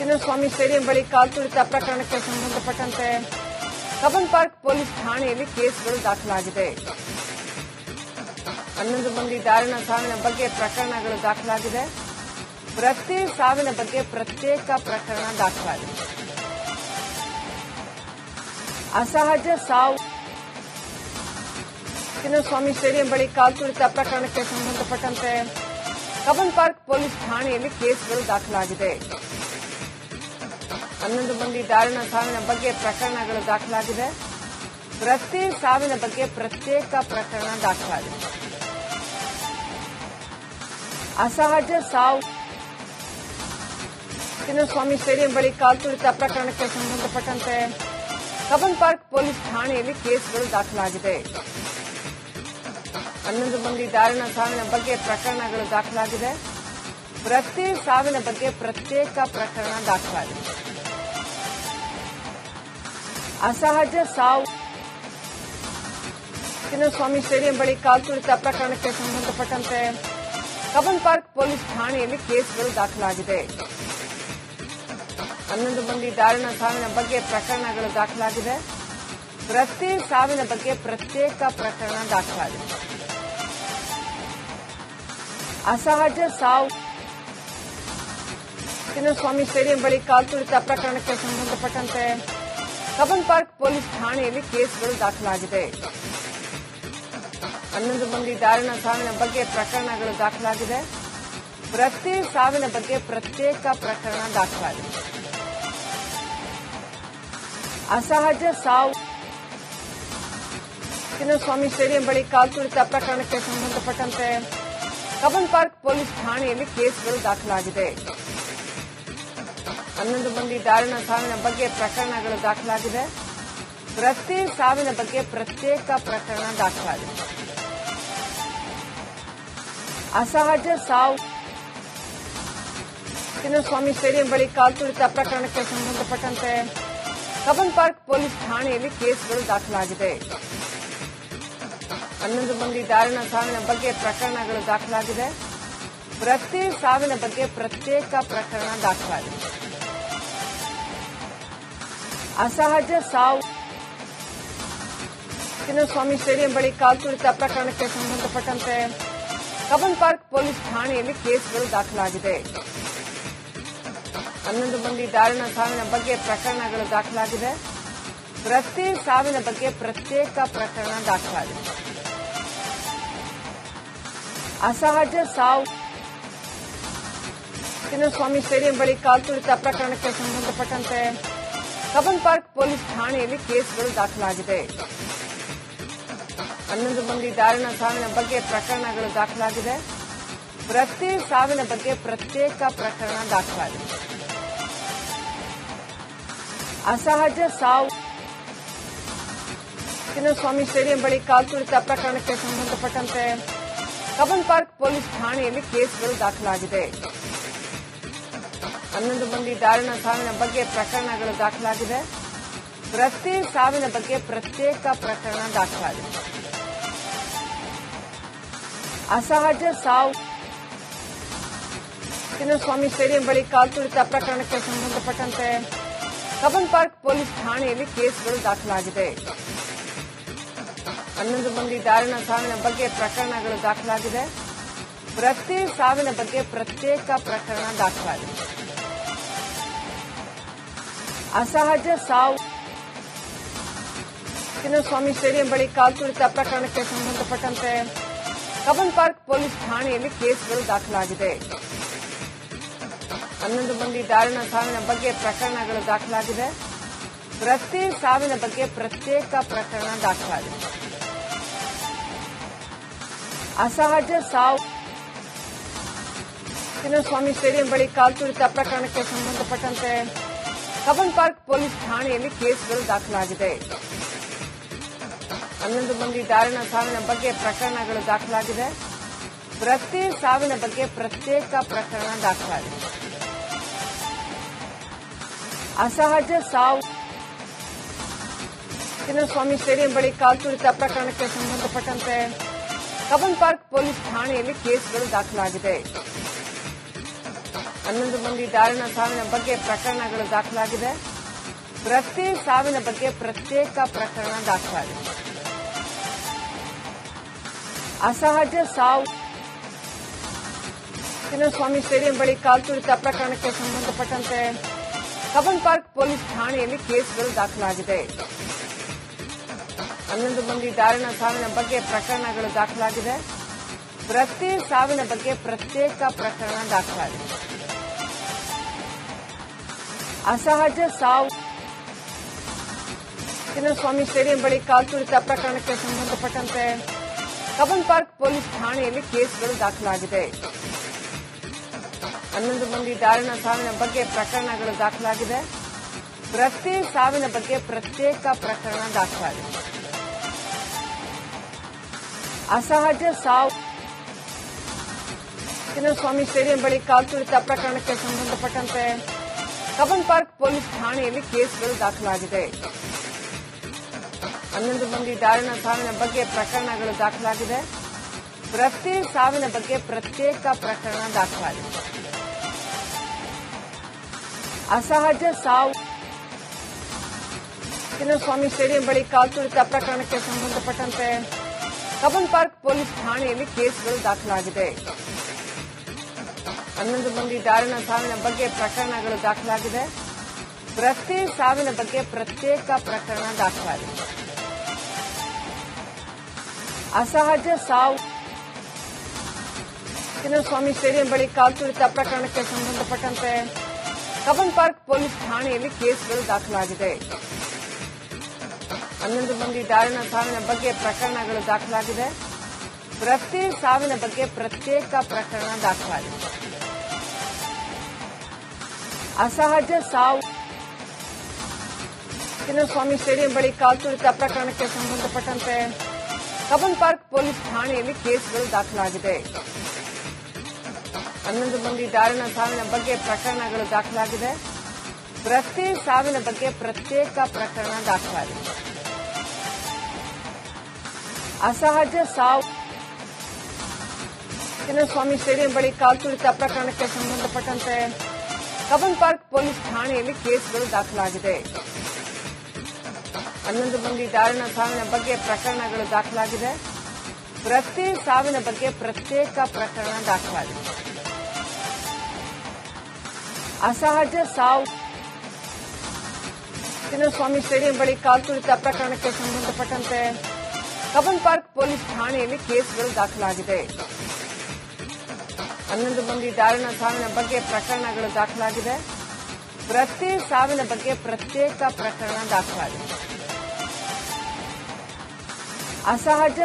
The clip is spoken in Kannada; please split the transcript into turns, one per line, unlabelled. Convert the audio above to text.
ಚಿನ್ನಸ್ವಾಮಿ ಸ್ಟೇಡಿಯಂ ಬಳಿ ಕಾಲ್ತುಳಿತ ಪ್ರಕರಣಕ್ಕೆ ಸಂಬಂಧಪಟ್ಟಂತೆ ಕಬನ್ ಪಾರ್ಕ್ ಪೊಲೀಸ್ ಠಾಣೆಯಲ್ಲಿ ಕೇಸ್ಗಳು ದಾಖಲಾಗಿದೆ. ಹನ್ನೊಂದು ಮಂದಿ ದಾರುಣ ಸಾವಿನ ಬಗ್ಗೆ ಪ್ರಕರಣಗಳು ದಾಖಲಾಗಿದೆ. ಪ್ರತಿ ಸಾವಿನ ಬಗ್ಗೆ ಪ್ರತ್ಯೇಕ ಪ್ರಕರಣ ದಾಖಲಾಗಿದೆ. ಅಸಹಜ ಸಾವು. ಚಿನ್ನಸ್ವಾಮಿ ಸ್ಟೇಡಿಯಂ ಬಳಿ ಕಾಲ್ತುಳಿತ ಪ್ರಕರಣಕ್ಕೆ ಸಂಬಂಧಪಟ್ಟಂತೆ ಕಬನ್ ಪಾರ್ಕ್ ಪೊಲೀಸ್ ಠಾಣೆಯಲ್ಲಿ ಕೇಸ್ಗಳು ದಾಖಲಾಗಿದೆ. ಹನ್ನೊಂದು ಮಂದಿ ದಾರುಣ ಸಾವಿನ ಬಗ್ಗೆ ಪ್ರಕರಣಗಳು ದಾಖಲಾಗಿದೆ. ಪ್ರತಿ ಸಾವಿನ ಬಗ್ಗೆ ಪ್ರತ್ಯೇಕ ಪ್ರಕರಣ ದಾಖಲಾಗಿದೆ. ಅಸಹಜ ಸಾವು. ಸ್ವಾಮಿ ಸ್ಟೇಡಿಯಂ ಬಳಿ ಕಾಲ್ತುಳಿತ ಪ್ರಕರಣಕ್ಕೆ ಸಂಬಂಧಪಟ್ಟಂತೆ ಕಬನ್ ಪಾರ್ಕ್ ಪೊಲೀಸ್ ಠಾಣೆಯಲ್ಲಿ ಕೇಸ್ಗಳು ದಾಖಲಾಗಿದೆ. ಹನ್ನೊಂದು ಮಂದಿ ದಾರುಣ ಸಾವಿನ ಬಗ್ಗೆ ಪ್ರಕರಣಗಳು ದಾಖಲಾಗಿದೆ. ಪ್ರತಿ ಸಾವಿನ ಬಗ್ಗೆ ಪ್ರತ್ಯೇಕ ಪ್ರಕರಣ ದಾಖಲಾಗಿದೆ. ಅಸಹಜ ಸಾವು. ಚಿನ್ನಸ್ವಾಮಿ ಸ್ಟೇಡಿಯಂ ಬಳಿ ಕಾಲ್ತುಳಿತ ಪ್ರಕರಣಕ್ಕೆ ಸಂಬಂಧಪಟ್ಟಂತೆ ಕಬನ್ ಪಾರ್ಕ್ ಪೊಲೀಸ್ ಠಾಣೆಯಲ್ಲಿ ಕೇಸ್ಗಳು ದಾಖಲಾಗಿದೆ. ಹನ್ನೊಂದು ಮಂದಿ ದಾರುಣ ಸಾವಿನ ಬಗ್ಗೆ ಪ್ರಕರಣಗಳು ದಾಖಲಾಗಿದೆ. ಪ್ರತಿ ಸಾವಿನ ಬಗ್ಗೆ ಪ್ರತ್ಯೇಕ ಪ್ರಕರಣ ದಾಖಲಾಗಿದೆ. ಅಸಹಜ ಸಾವು. ಚಿನ್ನಸ್ವಾಮಿ ಸ್ಟೇಡಿಯಂ ಬಳಿ ಕಾಲ್ತುಳಿತ ಪ್ರಕರಣಕ್ಕೆ ಸಂಬಂಧಪಟ್ಟಂತೆ ಕಬ್ಬನ್ ಪಾರ್ಕ್ ಪೊಲೀಸ್ ಠಾಣೆಯಲ್ಲಿ ಕೇಸ್ಗಳು ದಾಖಲಾಗಿದೆ. ಹನ್ನೊಂದು ಮಂದಿ ದಾರುಣ ಸಾವಿನ ಬಗ್ಗೆ ಪ್ರಕರಣಗಳು ದಾಖಲಾಗಿದೆ. ಪ್ರತಿ ಸಾವಿನ ಬಗ್ಗೆ ಪ್ರತ್ಯೇಕ ಪ್ರಕರಣ ದಾಖಲಾಗಿದೆ. ಅಸಹಜ ಸಾವು. ಚಿನ್ನಸ್ವಾಮಿ ಸ್ಟೇಡಿಯಂ ಬಳಿ ಕಾಲ್ತುಳಿತ ಪ್ರಕರಣಕ್ಕೆ ಸಂಬಂಧಪಟ್ಟಂತೆ ಕಬ್ಬನ್ ಪಾರ್ಕ್ ಪೊಲೀಸ್ ಠಾಣೆಯಲ್ಲಿ ಕೇಸ್ಗಳು ದಾಖಲಾಗಿದೆ. ಹನ್ನೊಂದು ಮಂದಿ ದಾರುಣ ಸಾವಿನ ಬಗ್ಗೆ ಪ್ರಕರಣಗಳು ದಾಖಲಾಗಿದೆ. ಪ್ರತಿ ಸಾವಿನ ಬಗ್ಗೆ ಪ್ರತ್ಯೇಕ ಪ್ರಕರಣ ದಾಖಲಾಗಿದೆ. ಅಸಹಜ ಸಾವು. ಚಿನ್ನಸ್ವಾಮಿ ಸ್ಟೇಡಿಯಂ ಬಳಿ ಕಾಲ್ತುಳಿತ ಪ್ರಕರಣಕ್ಕೆ ಸಂಬಂಧಪಟ್ಟಂತೆ ಕಬನ್ ಪಾರ್ಕ್ ಪೊಲೀಸ್ ಠಾಣೆಯಲ್ಲಿ ಕೇಸ್ಗಳು ದಾಖಲಾಗಿದೆ. ಹನ್ನೊಂದು ಮಂದಿ ದಾರುಣ ಸಾವಿನ ಬಗ್ಗೆ ಪ್ರಕರಣಗಳು ದಾಖಲಾಗಿದೆ. ಪ್ರತಿ ಸಾವಿನ ಬಗ್ಗೆ ಪ್ರತ್ಯೇಕ ಪ್ರಕರಣ ದಾಖಲಾಗಿದೆ. ಅಸಹಜ ಸಾವು. ಸ್ವಾಮಿ ಸ್ಟೇಡಿಯಂ ಬಳಿ ಕಾಲ್ತುಳಿತ ಪ್ರಕರಣಕ್ಕೆ ಸಂಬಂಧಪಟ್ಟಂತೆ ಕಬನ್ ಪಾರ್ಕ್ ಪೊಲೀಸ್ ಠಾಣೆಯಲ್ಲಿ ಕೇಸ್ಗಳು ದಾಖಲಾಗಿದೆ. ಹನ್ನೊಂದು ಮಂದಿ ದಾರುಣ ಸಾವಿನ ಬಗ್ಗೆ ಪ್ರಕರಣಗಳು ದಾಖಲಾಗಿದೆ. ಪ್ರತಿ ಸಾವಿನ ಬಗ್ಗೆ ಪ್ರತ್ಯೇಕ ಪ್ರಕರಣ ದಾಖಲಾಗಿದೆ. ಅಸಹಜ ಸಾವು. ಸ್ವಾಮಿ ಸ್ಟೇಡಿಯಂ ಬಳಿ ಕಾಲ್ತುಳಿತ ಪ್ರಕರಣಕ್ಕೆ ಸಂಬಂಧಪಟ್ಟಂತೆ ಕಬ್ಬನ್ ಪಾರ್ಕ್ ಪೊಲೀಸ್ ಠಾಣೆಯಲ್ಲಿ ಕೇಸ್ಗಳು ದಾಖಲಾಗಿದೆ. ಹನ್ನೊಂದು ಮಂದಿ ದಾರುಣ ಸಾವಿನ ಬಗ್ಗೆ ಪ್ರಕರಣಗಳು ದಾಖಲಾಗಿದೆ. ಪ್ರತಿ ಸಾವಿನ ಬಗ್ಗೆ ಪ್ರತ್ಯೇಕ ಪ್ರಕರಣ ದಾಖಲಾಗಿದೆ. ಅಸಹಜ ಸಾವು. ಚಿನ್ನಸ್ವಾಮಿ ಸ್ಟೇಡಿಯಂ ಬಳಿ ಕಾಲ್ತುಳಿತ ಪ್ರಕರಣಕ್ಕೆ ಸಂಬಂಧಪಟ್ಟಂತೆ ಕಬನ್ ಪಾರ್ಕ್ ಪೊಲೀಸ್ ಠಾಣೆಯಲ್ಲಿ ಕೇಸ್ಗಳು ದಾಖಲಾಗಿದೆ. ಹನ್ನೊಂದು ಮಂದಿ ದಾರುಣ ಸಾವಿನ ಬಗ್ಗೆ ಪ್ರಕರಣಗಳು ದಾಖಲಾಗಿದೆ. ಪ್ರತಿ ಸಾವಿನ ಬಗ್ಗೆ ಪ್ರತ್ಯೇಕ ಪ್ರಕರಣ ದಾಖಲಾಗಿದೆ. ಅಸಹಜ ಸಾವು. ಚಿನ್ನಸ್ವಾಮಿ ಸ್ಟೇಡಿಯಂ ಬಳಿ ಕಾಲ್ತುಳಿತ ಪ್ರಕರಣಕ್ಕೆ ಸಂಬಂಧಪಟ್ಟಂತೆ ಕಬನ್ ಪಾರ್ಕ್ ಪೊಲೀಸ್ ಠಾಣೆಯಲ್ಲಿ ಕೇಸ್ಗಳು ದಾಖಲಾಗಿದೆ. ಹನ್ನೊಂದು ಮಂದಿ ದಾರುಣ ಸಾವಿನ ಬಗ್ಗೆ ಪ್ರಕರಣಗಳು ದಾಖಲಾಗಿದೆ. ಪ್ರತಿ ಸಾವಿನ ಬಗ್ಗೆ ಪ್ರತ್ಯೇಕ ಪ್ರಕರಣ ದಾಖಲಾಗಿದೆ. ಅಸಹಜ ಸಾವು. ಸ್ವಾಮಿ ಸ್ಟೇಡಿಯಂ ಬಳಿ ಕಾಲ್ತುಳಿತ ಪ್ರಕರಣಕ್ಕೆ ಸಂಬಂಧಪಟ್ಟಂತೆ ಕಬನ್ ಪಾರ್ಕ್ ಪೊಲೀಸ್ ಠಾಣೆಯಲ್ಲಿ ಕೇಸ್ಗಳು ದಾಖಲಾಗಿದೆ. ಹನ್ನೊಂದು ಮಂದಿ ದಾರುಣ ಸಾವಿನ ಬಗ್ಗೆ ಪ್ರಕರಣಗಳು ದಾಖಲಾಗಿದೆ. ಪ್ರತಿ ಸಾವಿನ ಬಗ್ಗೆ ಪ್ರತ್ಯೇಕ ಪ್ರಕರಣ ದಾಖಲಾಗಿದೆ. ಅಸಹಜ ಸಾವು. ಸ್ವಾಮಿ ಸ್ಟೇಡಿಯಂ ಬಳಿ ಕಾಲ್ತುಳಿತ ಪ್ರಕರಣಕ್ಕೆ ಸಂಬಂಧಪಟ್ಟಂತೆ ಕಬ್ಬನ್ ಪಾರ್ಕ್ ಪೊಲೀಸ್ ಠಾಣೆಯಲ್ಲಿ ಕೇಸ್ಗಳು ದಾಖಲಾಗಿದೆ. ಹನ್ನೊಂದು ಮಂದಿ ದಾರುಣ ಸಾವಿನ ಬಗ್ಗೆ ಪ್ರಕರಣಗಳು ದಾಖಲಾಗಿದೆ. ಪ್ರತಿ ಸಾವಿನ ಬಗ್ಗೆ ಪ್ರತ್ಯೇಕ ಪ್ರಕರಣ ದಾಖಲಾಗಿದೆ. ಅಸಹಜ ಸಾವು. ಚಿನ್ನಸ್ವಾಮಿ ಸ್ಟೇಡಿಯಂ ಬಳಿ ಕಾಲ್ತುಳಿತ ಪ್ರಕರಣಕ್ಕೆ ಸಂಬಂಧಪಟ್ಟಂತೆ ಕಬ್ಬನ್ ಪಾರ್ಕ್ ಪೊಲೀಸ್ ಠಾಣೆಯಲ್ಲಿ ಕೇಸ್ಗಳು ದಾಖಲಾಗಿದೆ. ಹನ್ನೊಂದು ಮಂದಿ ದಾರುಣ ಸಾವಿನ ಬಗ್ಗೆ ಪ್ರಕರಣಗಳು ದಾಖಲಾಗಿದೆ. ಪ್ರತಿ ಸಾವಿನ ಬಗ್ಗೆ ಪ್ರತ್ಯೇಕ ಪ್ರಕರಣ ದಾಖಲಾಗಿದೆ. ಅಸಹಜ ಸಾವು. ಚಿನ್ನಸ್ವಾಮಿ ಸ್ಟೇಡಿಯಂ ಬಳಿ ಕಾಲ್ತುಳಿತ ಪ್ರಕರಣಕ್ಕೆ ಸಂಬಂಧಪಟ್ಟಂತೆ ಕಬನ್ ಪಾರ್ಕ್ ಪೊಲೀಸ್ ಠಾಣೆಯಲ್ಲಿ ಕೇಸ್ಗಳು ದಾಖಲಾಗಿದೆ. ಹನ್ನೊಂದು ಮಂದಿ ದಾರುಣ ಸಾವಿನ ಬಗ್ಗೆ ಪ್ರಕರಣಗಳು ದಾಖಲಾಗಿದೆ. ಪ್ರತಿ ಸಾವಿನ ಬಗ್ಗೆ ಪ್ರತ್ಯೇಕ ಪ್ರಕರಣ ದಾಖಲಾಗಿದೆ. ಅಸಹಜ ಸಾವು. ಸ್ವಾಮಿ ಸ್ಟೇಡಿಯಂ ಬಳಿ ಕಾಲ್ತುಳಿತ ಪ್ರಕರಣಕ್ಕೆ ಸಂಬಂಧಪಟ್ಟಂತೆ ಕಬನ್ ಪಾರ್ಕ್ ಪೊಲೀಸ್ ಠಾಣೆಯಲ್ಲಿ ಕೇಸ್ಗಳು ದಾಖಲಾಗಿದೆ. ಹನ್ನೊಂದು ಮಂದಿ ದಾರುಣ ಸಾವಿನ ಬಗ್ಗೆ ಪ್ರಕರಣಗಳು ದಾಖಲಾಗಿದೆ. ಪ್ರತಿ ಸಾವಿನ ಬಗ್ಗೆ ಪ್ರತ್ಯೇಕ ಪ್ರಕರಣ ದಾಖಲಾಗಿದೆ. ಅಸಹಜ ಸಾವು. ಸ್ವಾಮಿ ಸ್ಟೇಡಿಯಂ ಬಳಿ ಕಾಲ್ತುಳಿತ ಪ್ರಕರಣಕ್ಕೆ ಸಂಬಂಧಪಟ್ಟಂತೆ ಕಬ್ಬನ್ ಪಾರ್ಕ್ ಪೊಲೀಸ್ ಠಾಣೆಯಲ್ಲಿ ಕೇಸ್ಗಳು ದಾಖಲಾಗಿದೆ. ಹನ್ನೊಂದು ಮಂದಿ ದಾರುಣ ಸಾವಿನ ಬಗ್ಗೆ ಪ್ರಕರಣಗಳು ದಾಖಲಾಗಿದೆ. ಪ್ರತಿ ಸಾವಿನ ಬಗ್ಗೆ ಪ್ರತ್ಯೇಕ ಪ್ರಕರಣ ದಾಖಲಾಗಿದೆ. ಅಸಹಜ ಸಾವು. ಚಿನ್ನಸ್ವಾಮಿ ಸ್ಟೇಡಿಯಂ ಬಳಿ ಕಾಲ್ತುಳಿತ ಪ್ರಕರಣಕ್ಕೆ ಸಂಬಂಧಪಟ್ಟಂತೆ ಕಬ್ಬನ್ ಪಾರ್ಕ್ ಪೊಲೀಸ್ ಠಾಣೆಯಲ್ಲಿ ಕೇಸ್ಗಳು ದಾಖಲಾಗಿದೆ. ಹನ್ನೊಂದು ಮಂದಿ ದಾರುಣ ಸಾವಿನ ಬಗ್ಗೆ ಪ್ರಕರಣಗಳು ದಾಖಲಾಗಿದೆ. ಪ್ರತಿ ಸಾವಿನ ಬಗ್ಗೆ ಪ್ರತ್ಯೇಕ ಪ್ರಕರಣ ದಾಖಲಾಗಿದೆ. ಅಸಹಜ ಸಾವು. ಚಿನ್ನಸ್ವಾಮಿ ಸ್ಟೇಡಿಯಂ ಬಳಿ ಕಾಲ್ತುಳಿತ ಪ್ರಕರಣಕ್ಕೆ ಸಂಬಂಧಪಟ್ಟಂತೆ ಕಬನ್ ಪಾರ್ಕ್ ಪೊಲೀಸ್ ಠಾಣೆಯಲ್ಲಿ ಕೇಸ್ಗಳು ದಾಖಲಾಗಿದೆ. ಹನ್ನೊಂದು ಮಂದಿ ದಾರುಣ ಸಾವಿನ ಬಗ್ಗೆ ಪ್ರಕರಣಗಳು ದಾಖಲಾಗಿದೆ. ಪ್ರತಿ ಸಾವಿನ ಬಗ್ಗೆ ಪ್ರತ್ಯೇಕ ಪ್ರಕರಣ ದಾಖಲಾಗಿದೆ. ಅಸಹಜ ಸಾವು. ಚಿನ್ನಸ್ವಾಮಿ ಸ್ಟೇಡಿಯಂ ಬಳಿ ಕಾಲ್ತುಳಿತ ಪ್ರಕರಣಕ್ಕೆ ಸಂಬಂಧಪಟ್ಟಂತೆ ಕಬ್ಬನ್ ಪಾರ್ಕ್ ಪೊಲೀಸ್ ಠಾಣೆಯಲ್ಲಿ ಕೇಸುಗಳು ದಾಖಲಾಗಿದೆ. ಹನ್ನೊಂದು ಮಂದಿ ದಾರುಣ ಸಾವಿನ ಬಗ್ಗೆ ಪ್ರಕರಣಗಳು ದಾಖಲಾಗಿದೆ. ಪ್ರತಿ ಸಾವಿನ ಬಗ್ಗೆ ಪ್ರತ್ಯೇಕ ಪ್ರಕರಣ ದಾಖಲಾಗಿದೆ. ಅಸಹಜ ಸಾವು. ಚಿನ್ನಸ್ವಾಮಿ ಸ್ಟೇಡಿಯಂ ಬಳಿ ಕಾಲ್ತುಳಿತ ಪ್ರಕರಣಕ್ಕೆ ಸಂಬಂಧಪಟ್ಟಂತೆ ಕಬ್ಬನ್ ಪಾರ್ಕ್ ಪೊಲೀಸ್ ಠಾಣೆಯಲ್ಲಿ ಕೇಸ್ಗಳು ದಾಖಲಾಗಿದೆ. ಹನ್ನೊಂದು ಮಂದಿ ದಾರುಣ ಸಾವಿನ ಬಗ್ಗೆ ಪ್ರಕರಣಗಳು ದಾಖಲಾಗಿದೆ. ಪ್ರತಿ ಸಾವಿನ ಬಗ್ಗೆ ಪ್ರತ್ಯೇಕ ಪ್ರಕರಣ ದಾಖಲಾಗಿದೆ. ಅಸಹಜ ಸಾವು. ಚಿನ್ನಸ್ವಾಮಿ ಸ್ಟೇಡಿಯಂ ಬಳಿ ಕಾಲ್ತುಳಿತ ಪ್ರಕರಣಕ್ಕೆ ಸಂಬಂಧಪಟ್ಟಂತೆ ಕಬ್ಬನ್ ಪಾರ್ಕ್ ಪೊಲೀಸ್ ಠಾಣೆಯಲ್ಲಿ ಕೇಸ್ಗಳು ದಾಖಲಾಗಿದೆ. ಹನ್ನೊಂದು ಮಂದಿ ದಾರುಣ ಸಾವಿನ ಬಗ್ಗೆ ಪ್ರಕರಣಗಳು ದಾಖಲಾಗಿದೆ. ಪ್ರತಿ ಸಾವಿನ ಬಗ್ಗೆ ಪ್ರತ್ಯೇಕ ಪ್ರಕರಣ ದಾಖಲಾಗಿದೆ. ಅಸಹಜ